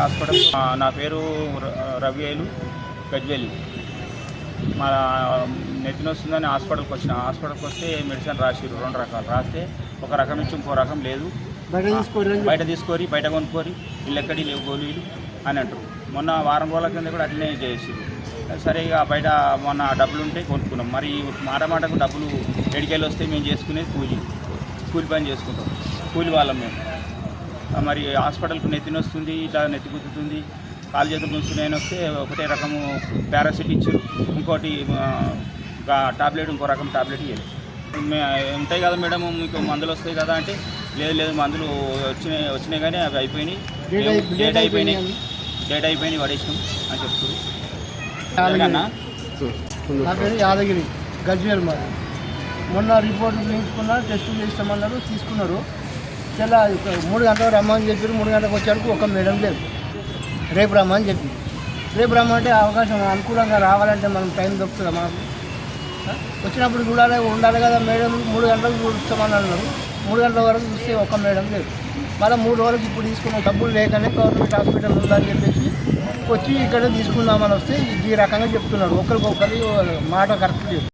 Hospital. నా పేరు రవియేలు గజ్వేలి. మా నెత్తిన వస్తుందని హాస్పిటల్కి వచ్చిన. హాస్పిటల్కి వస్తే మెడిసిన్ రాసిరు రెండు రకాలు. రాస్తే ఒక రకం ఇచ్చి ఇంకో రకం లేదు. బయట తీసుకోరు బయట తీసుకొని బయట కొనుక్కొని ఎక్కడి లేవు గోళీలు అని అంటారు. మొన్న వారం రోజుల కింద కూడా అట్లనే చేసిరు సరే ఇక బయట మొన్న డబ్బులు ఉంటే కొనుక్కున్నాం. మరి మాట మాటకు డబ్బులు ఎడికెళ్ళి వస్తే మేము చేసుకునేది కూలి. కూలి పని చేసుకుంటాం. కూలి వాళ్ళం మేము. మరి హాస్పిటల్కి నెత్తిన వస్తుంది ఇట్లా నెత్తి గుద్దుతుంది కాలు చేతులు గుంజుతున్నాయని వస్తే ఒకటే రకము పారాసిట్ ఇచ్చారు. ఇంకోటి టాబ్లెట్ ఇంకో రకం టాబ్లెట్ ఇవ్వాలి ఉంటాయి కదా మేడం మీకు మందులు వస్తాయి కదా అంటే లేదు లేదు మందులు వచ్చినాయి వచ్చినాయి కానీ అవి అయిపోయినాయి. డేట్ అయి- డేట్ డేట్ అయిపోయినాయి. డేట్ అయిపోయినాయి పడేసినాం అని. అన్నా నా పేరు యాదగిరి. గజ్వేల్ మరి మొన్న రిపోర్ట్ తీసుకున్నా టెస్టులు చేస్తామన్నారు తీసుకున్నారు. తెల్ల మూడు గంటలకు రమ్మని చెప్పారు మూడు గంటలకు వచ్చేందుకు ఒక మేడం లేదు రేపు రమ్మని చెప్పి రేపు రమ్మంటే అవకాశం అనుకూలంగా రావాలంటే మనం టైం దొరుకుతుందా మనకు? వచ్చినప్పుడు చూడాలి ఉండాలి కదా మేడం. మూడు గంటలకు చూస్తామని అన్నారు మూడు గంటల వరకు చూస్తే ఒక మేడం లేదు మళ్ళీ మూడు రోజులకు ఇప్పుడు తీసుకున్న డబ్బులు లేకనే గవర్నమెంట్ హాస్పిటల్ ఉందని చెప్పేసి వచ్చి ఇక్కడ తీసుకుందామని వస్తే ఈ రకంగా చెప్తున్నారు. ఒకరికొకరి మాట కరెక్ట్ లేదు.